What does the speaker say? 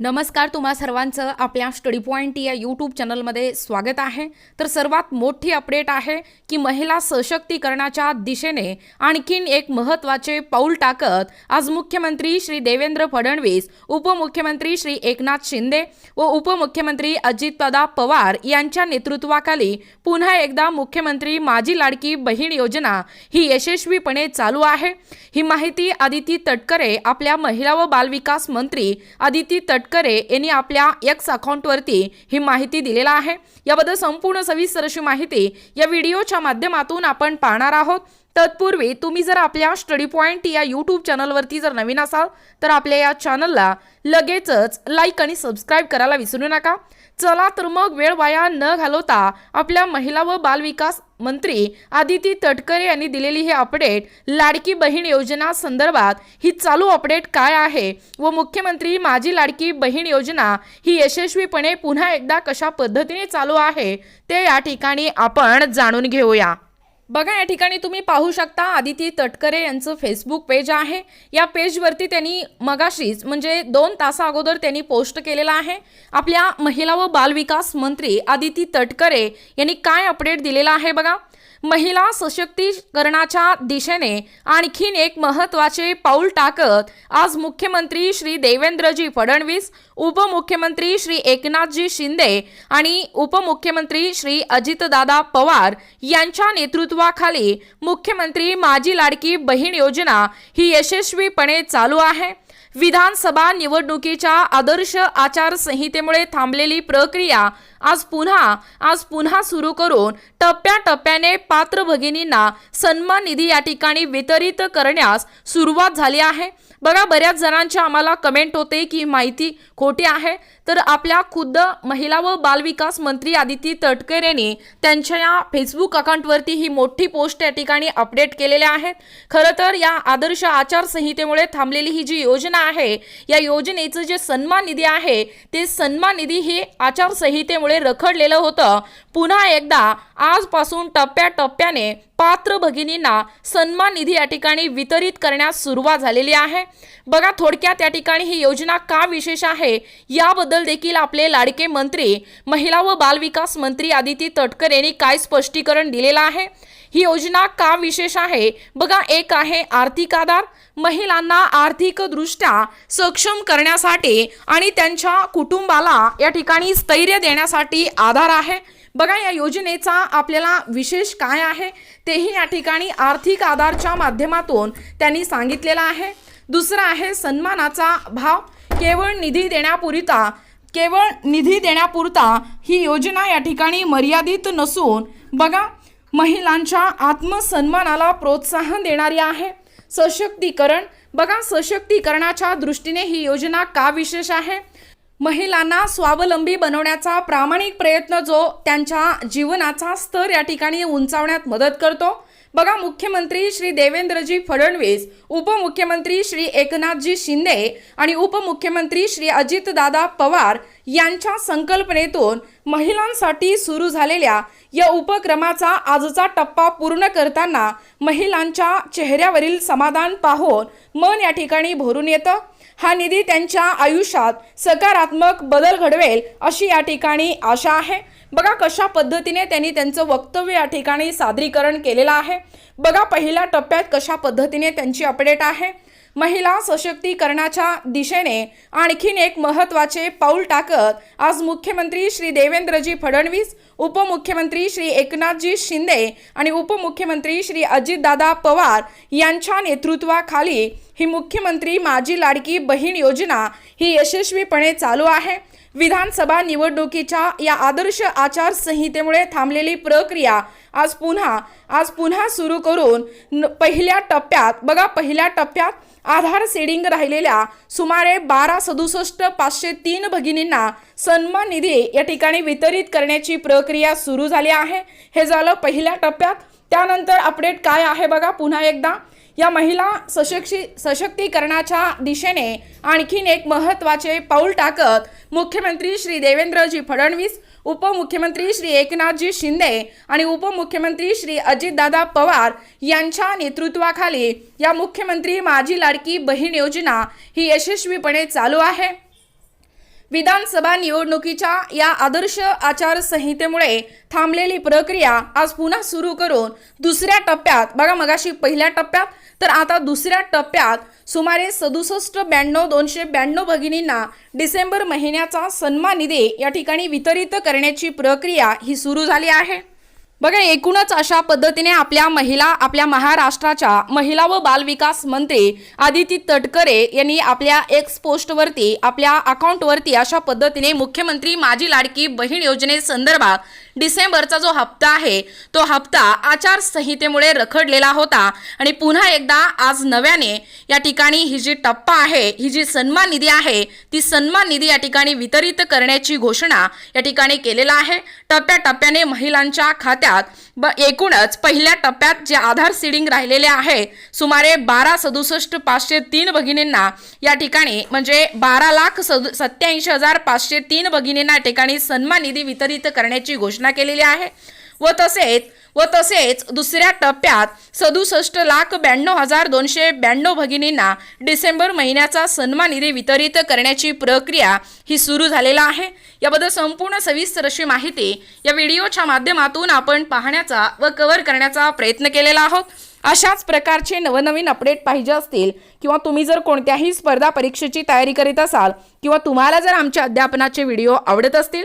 नमस्कार तुम्हा सर्वांचं. आपल्या स्टडी पॉईंट या यूट्यूब चॅनलमध्ये स्वागत आहे. तर सर्वात मोठी अपडेट आहे की महिला सशक्तीकरणाच्या दिशेने आणखीन एक महत्त्वाचे पाऊल टाकत आज मुख्यमंत्री श्री देवेंद्र फडणवीस उपमुख्यमंत्री श्री एकनाथ शिंदे व उपमुख्यमंत्री अजितदादा पवार यांच्या नेतृत्वाखाली पुन्हा एकदा मुख्यमंत्री माझी लाडकी बहीण योजना ही यशस्वीपणे चालू आहे. ही माहिती आदिती तटकरे आपल्या महिला व बालविकास मंत्री आदिती तटकरे यांनी आपल्या एक्स अकाउंटवरती ही माहिती दिलेला आहे. याबद्दल संपूर्ण सविस्तर अशी माहिती या व्हिडिओच्या माध्यमातून आपण पाहणार आहोत. तत्पूर्वी तुम्ही जर आपल्या स्टडी पॉईंट या यूट्यूब चॅनलवरती जर नवीन असाल तर आपल्या या चॅनलला लगेचच लाईक आणि सबस्क्राईब करायला विसरू नका. चला तर मग वेळ वाया न घालवता आपल्या महिला व बालविकास मंत्री आदिती तटकरे यांनी दिलेली हे अपडेट लाडकी बहीण योजना संदर्भात ही चालू अपडेट काय आहे व मुख्यमंत्री माझी लाडकी बहीण योजना ही यशस्वीपणे पुन्हा एकदा कशा पद्धतीने चालू आहे ते या ठिकाणी आपण जाणून घेऊया. बघा या ठिकाणी तुम्ही पाहू शकता आदिती तटकरे यांचं फेसबुक पेज आहे. या पेजवरती त्यांनी मगाशीच म्हणजे दोन तासा अगोदर त्यांनी पोस्ट केलेला आहे. आपल्या महिला व बालविकास मंत्री आदिती तटकरे यांनी काय अपडेट दिलेला आहे बघा. महिला सशक्तीकरणाच्या दिशेने आणखीन एक महत्त्वाचे पाऊल टाकत आज मुख्यमंत्री श्री देवेंद्रजी फडणवीस उपमुख्यमंत्री श्री एकनाथजी शिंदे आणि उपमुख्यमंत्री श्री अजितदादा पवार यांच्या नेतृत्वाखाली मुख्यमंत्री माझी लाडकी बहीण योजना ही यशस्वीपणे चालू आहे. विधानसभा निवडणुकीच्या आदर्श आचारसंहितेमुळे थांबलेली प्रक्रिया आज पुन्हा आज पुन्हा सुरू करून टप्प्याटप्प्याने पात्र भगिनींना सन्मान निधी या ठिकाणी वितरित करण्यास सुरुवात झाली आहे. बघा बऱ्याच जणांच्या आम्हाला कमेंट होते की माहिती खोटी आहे. तर आपल्या खुद्द महिला व बालविकास मंत्री आदिती तटकर यांनी त्यांच्या या फेसबुक अकाउंटवरती ही मोठी पोस्ट या ठिकाणी अपडेट केलेल्या आहेत. खरं तर या आदर्श आचारसंहितेमुळे थांबलेली ही जी योजना आहे या योजनेचं जे सन्मान निधी आहे ते सन्मान निधी ही आचारसंहितेमुळे रखडलेलं होतं. पुन्हा एकदा आजपासून टप्प्याटप्प्याने पात्र भगिनींना सन्मान निधी या ठिकाणी वितरित करण्यास सुरुवात झालेली आहे. बघा थोडक्यात या ठिकाणी ही योजना का विशेष आहे याबद्दल देखील आपले लाडके मंत्री महिला व बालविकास मंत्री आदिती तटकर यांनी काय स्पष्टीकरण दिलेलं आहे. ही योजना का विशेष आहे? बघा एक आहे आर्थिक आधार महिलांना आर्थिकदृष्ट्या सक्षम करण्यासाठी आणि त्यांच्या कुटुंबाला या ठिकाणी स्थैर्य देण्यासाठी आधार आहे. बघा या योजनेचा आपल्याला विशेष काय आहे? तेही या ठिकाणी आर्थिक आधारच्या माध्यमातून त्यांनी सांगितलेलं आहे. दुसरा आहे सन्मानाचा भाव. केवळ निधी देण्यापुरता केवळ निधी देण्यापुरता ही योजना या ठिकाणी मर्यादित नसून बघा महिलांच्या आत्मसन्मानाला प्रोत्साहन देणारी आहे. सशक्तीकरण बघा सशक्तीकरणाच्या दृष्टीने ही योजना का विशेष आहे? महिलांना स्वावलंबी बनवण्याचा प्रामाणिक प्रयत्न जो त्यांच्या जीवनाचा स्तर या ठिकाणी उंचावण्यात मदत करतो. बघा मुख्यमंत्री श्री देवेंद्रजी फडणवीस उपमुख्यमंत्री श्री एकनाथजी शिंदे आणि उपमुख्यमंत्री श्री अजितदादा पवार यांच्या संकल्पनेतून महिलांसाठी सुरू झालेल्या या उपक्रमाचा आजचा टप्पा पूर्ण करताना महिलांच्या चेहऱ्यावरील समाधान पाहून मन या ठिकाणी भरून येतं. हा निधी त्यांच्या आयुष्यात सकारात्मक बदल घडवेल अशी या ठिकाणी आशा आहे. बघा कशा पद्धतीने त्यांनी त्यांचं वक्तव्य या ठिकाणी सादरीकरण केलेलं आहे. बघा पहिल्या टप्प्यात कशा पद्धतीने त्यांची अपडेट आहे. महिला सशक्तीकरणाच्या दिशेने आणखीन एक महत्त्वाचे पाऊल टाकत आज मुख्यमंत्री श्री देवेंद्रजी फडणवीस उपमुख्यमंत्री श्री एकनाथजी शिंदे आणि उपमुख्यमंत्री श्री अजितदादा पवार यांच्या नेतृत्वाखाली ही मुख्यमंत्री माझी लाडकी बहीण योजना ही यशस्वीपणे चालू आहे. विधानसभा निवडणुकीच्या या आदर्श आचारसंहितेमुळे थांबलेली प्रक्रिया आज पुन्हा आज पुन्हा सुरू करून न- पहिल्या टप्प्यात बघा पहिल्या टप्प्यात आधार सीडिंग राहिलेल्या सुमारे बारा सदुसष्ट पाचशे तीन भगिनींना सन्मान निधी या ठिकाणी वितरित करण्याची प्रक्रिया सुरू झाली आहे. हे झालं पहिल्या टप्प्यात. त्यानंतर अपडेट काय आहे बघा पुन्हा एकदा. या महिला सशक्षी सशक्तीकरणाच्या दिशेने आणखीन एक महत्त्वाचे पाऊल टाकत मुख्यमंत्री श्री देवेंद्रजी फडणवीस उपमुख्यमंत्री श्री एकनाथजी शिंदे आणि उपमुख्यमंत्री श्री अजितदादा पवार यांच्या नेतृत्वाखाली या मुख्यमंत्री माझी लाडकी बहीण योजना ही यशस्वीपणे चालू आहे. विधानसभा निवडणुकीच्या या आदर्श आचारसंहितेमुळे थांबलेली प्रक्रिया आज पुन्हा सुरू करून दुसऱ्या टप्प्यात बघा मगाशी पहिल्या टप्प्यात तर आता दुसऱ्या टप्प्यात सुमारे सदुसष्ट ब्याण्णव दोनशे ब्याण्णव भगिनींना डिसेंबर महिन्याचा सन्मान निधी या ठिकाणी वितरित करण्याची प्रक्रिया ही सुरू झाली आहे. बघा एकूणच अशा पद्धतीने आपल्या महिला आपल्या महाराष्ट्राच्या महिला व बालविकास मंत्री आदिती तटकरे यांनी आपल्या एक्स पोस्टवरती आपल्या अकाउंटवरती अशा पद्धतीने मुख्यमंत्री माझी लाडकी बहीण योजनेसंदर्भात डिसेंबरचा जो हप्ता आहे तो हप्ता आचारसंहितेमुळे रखडलेला होता. आणि पुन्हा एकदा आज नव्याने या ठिकाणी ही जी टप्पा आहे ही जी सन्मान निधी आहे ती सन्मान निधी या ठिकाणी वितरित करण्याची घोषणा या ठिकाणी केलेला आहे. टप्प्याटप्प्याने महिलांच्या खात्यात ब एकूणच पहिल्या टप्प्यात जे आधार सीडिंग राहिलेले आहे सुमारे बारा सदुसष्ट पाचशे तीन भगिनींना या ठिकाणी म्हणजे बारा लाख सदु सत्याऐंशी हजार पाचशे तीन भगिनींना या ठिकाणी सन्मान निधी वितरित करण्याची घोषणा केलेली आहे. व तसेच व तसेच दुसऱ्या टप्प्यात सदुसष्ट लाख ब्याण्णव हजार दोनशे ब्याण्णव भगिनींना डिसेंबर महिन्याचा सन्मान निधी वितरित करण्याची प्रक्रिया ही सुरू झालेला आहे. याबद्दल संपूर्ण सविस्तर अशी माहिती या व्हिडिओच्या माध्यमातून आपण पाहण्याचा व कव्हर करण्याचा प्रयत्न केलेला आहोत. अशाच प्रकारचे नवनवीन अपडेट पाहिजे असतील किंवा तुम्ही जर कोणत्याही स्पर्धा परीक्षेची तयारी करीत असाल किंवा तुम्हाला जर आमच्या अध्यापनाचे व्हिडिओ आवडत असतील